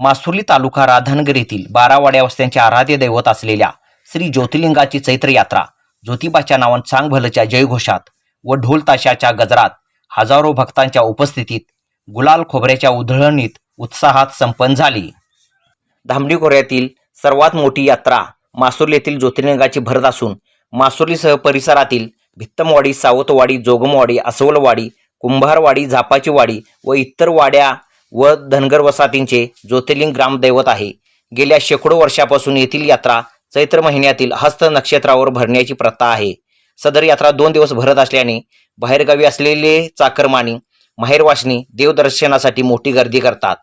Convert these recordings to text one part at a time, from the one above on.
मासुर्ली तालुका राधानगर येथील बारावाड्या वस्त्यांचे आराध्य दैवत असलेल्या श्री ज्योतिर्लिंगाची चैत्र यात्रा ज्योतिबाच्या नावान चांग भलच्या जयघोषात व ढोल ताशाच्या गजरात हजारो भक्तांच्या उपस्थितीत गुलाल खोबऱ्याच्या उधळणीत उत्साहात संपन्न झाली. धामडी खोऱ्यातील सर्वात मोठी यात्रा मासुर्ली येथील ज्योतिर्लिंगाची भरत असून मासुर्लीसह परिसरातील भित्तमवाडी सावतवाडी जोगमवाडी असवलवाडी कुंभारवाडी झापाची वाडी व इतर वाड्या व धनगर वसाहतींचे ज्योतिर्लिंग ग्रामदैवत आहे. गेल्या शेकडो वर्षापासून येथील यात्रा चैत्र महिन्यातील हस्त नक्षत्रावर भरण्याची प्रथा आहे. सदर यात्रा दोन दिवस भरत असल्याने बाहेरगावी असलेले चाकरमानी माहेरवासनी देवदर्शनासाठी मोठी गर्दी करतात.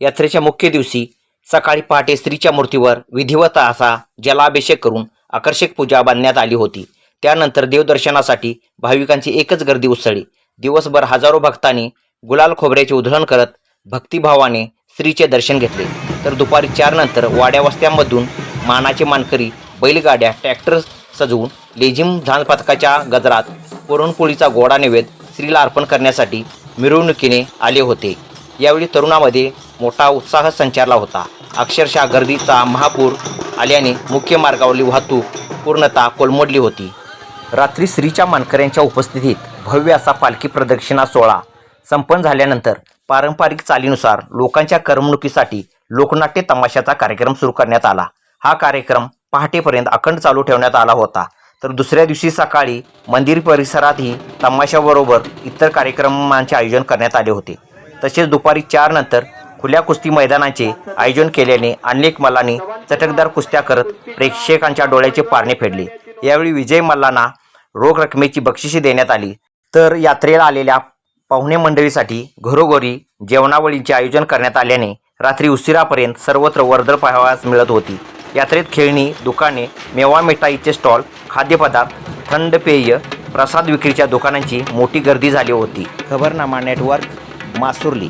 यात्रेच्या मुख्य दिवशी सकाळी पहाटे स्त्रीच्या मूर्तीवर विधिवत असा जलाभिषेक करून आकर्षक पूजा बांधण्यात आली होती. त्यानंतर देवदर्शनासाठी भाविकांची एकच गर्दी उसळली. दिवसभर हजारो भक्तांनी गुलाल खोबऱ्याचे उधळण करत भक्तिभावाने स्त्रीचे दर्शन घेतले. तर दुपारी चार नंतर वाड्या वस्त्यांमधून मानाचे मानकरी बैलगाड्या ट्रॅक्टर सजवून लेझिम झांज पथकाच्या गजरात पुरणपोळीचा गोडा नैवेद स्त्रीला अर्पण करण्यासाठी मिरवणुकीने आले होते. यावेळी तरुणामध्ये मोठा उत्साह संचारला होता. अक्षरशः गर्दीचा महापूर आल्याने मुख्य मार्गावरील वाहतूक पूर्णतः कोलमडली होती. रात्री स्त्रीच्या मानकऱ्यांच्या उपस्थितीत भव्य असा पालखी प्रदक्षिणा सोहळा संपन्न झाल्यानंतर पारंपरिक चालीनुसार लोकांच्या करमणुकीसाठी लोकनाट्य तमाशाचा कार्यक्रम सुरू करण्यात आला. हा कार्यक्रम पहाटेपर्यंत अखंड चालू ठेवण्यात आला होता. तर दुसऱ्या दिवशी सकाळी मंदिर परिसरातही तमाशाबरोबर इतर कार्यक्रमांचे आयोजन करण्यात आले होते. तसेच दुपारी चार नंतर खुल्या कुस्ती मैदानाचे आयोजन केल्याने अनेक मल्लांनी चटकदार कुस्त्या करत प्रेक्षकांच्या डोळ्याचे पारणे फेडले. यावेळी विजय मल्लांना रोख रकमेची बक्षिसे देण्यात आली. तर यात्रेला आलेल्या पाहुणे मंडळीसाठी घरोघरी जेवणावळींचे आयोजन करण्यात आल्याने रात्री उशिरापर्यंत सर्वत्र वर्दळ पाहावयास मिळत होती. यात्रेत खेळणी दुकाने मेवा मिठाईचे स्टॉल खाद्यपदार्थ थंड पेय प्रसाद विक्रीच्या दुकानांची मोठी गर्दी झाली होती. खबरनामा नेटवर्क मासुर्ली